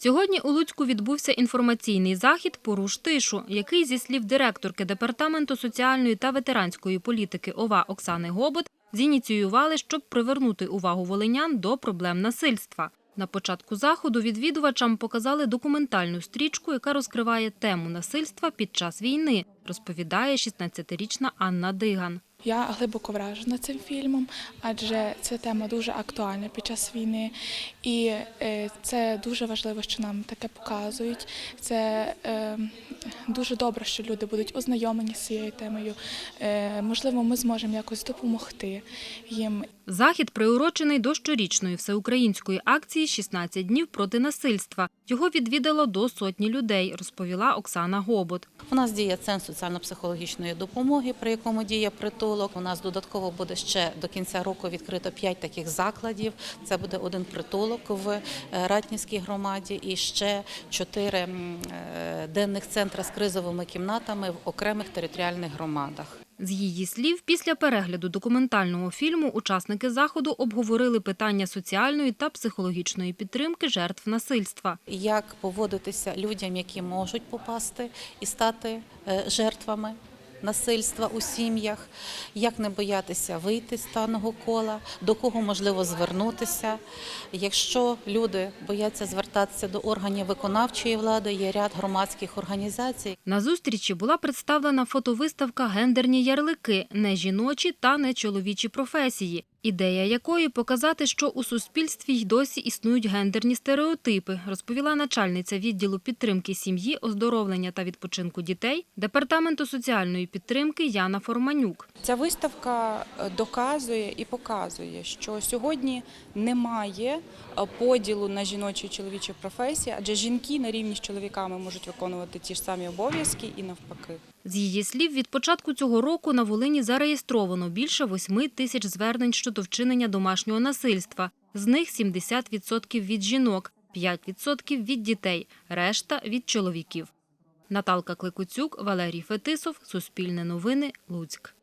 Сьогодні у Луцьку відбувся інформаційний захід «Поруш тишу», який, зі слів директорки Департаменту соціальної та ветеранської політики ОВА Оксани Гобот, зініціювали, щоб привернути увагу волинян до проблем насильства. На початку заходу відвідувачам показали документальну стрічку, яка розкриває тему насильства під час війни, розповідає 16-річна Анна Диган. Я глибоко вражена цим фільмом, адже ця тема дуже актуальна під час війни, і е, це дуже важливо, що нам таке показують. Це е, дуже добре, що люди будуть ознайомлені з цією темою. Е, Можливо, ми зможемо якось допомогти їм. Захід приурочений до щорічної всеукраїнської акції «16 днів проти насильства». Його відвідало до сотні людей, розповіла Оксана Гобот. У нас діє центр соціально-психологічної допомоги, при якому діє притулок. У нас додатково буде ще до кінця року відкрито 5 таких закладів. Це буде один притулок в е, Ратнівській громаді і ще 4 денних центри з кризовими кімнатами в окремих територіальних громадах. З її слів, після перегляду документального фільму учасники заходу обговорили питання соціальної та психологічної підтримки жертв насильства. Як поводитися людям, які можуть попасти і стати е, жертвами насильства у сім'ях, як не боятися вийти з даного кола, до кого можливо звернутися. Якщо люди бояться звертатися до органів виконавчої влади, є ряд громадських організацій, На зустрічі була представлена фотовиставка «Гендерні ярлики. Не жіночі та не чоловічі професії», ідея якої показати, що у суспільстві й досі існують гендерні стереотипи, розповіла начальниця відділу підтримки сім'ї, оздоровлення та відпочинку дітей Департаменту соціальної підтримки Яна Форманюк. Ця виставка е, доказує і показує, що сьогодні немає е, поділу на жіночі і чоловічі професії, адже жінки на рівні з чоловіками можуть виконувати ті ж самі обов'язки і навпаки. З її слів, від початку цього року на Волині зареєстровано більше 8 тисяч звернень щодо вчинення домашнього насильства. З них 70% від жінок, 5% від дітей, решта – від чоловіків. Наталка Кликуцюк, Валерій Фетисов, Суспільне новини, Луцьк.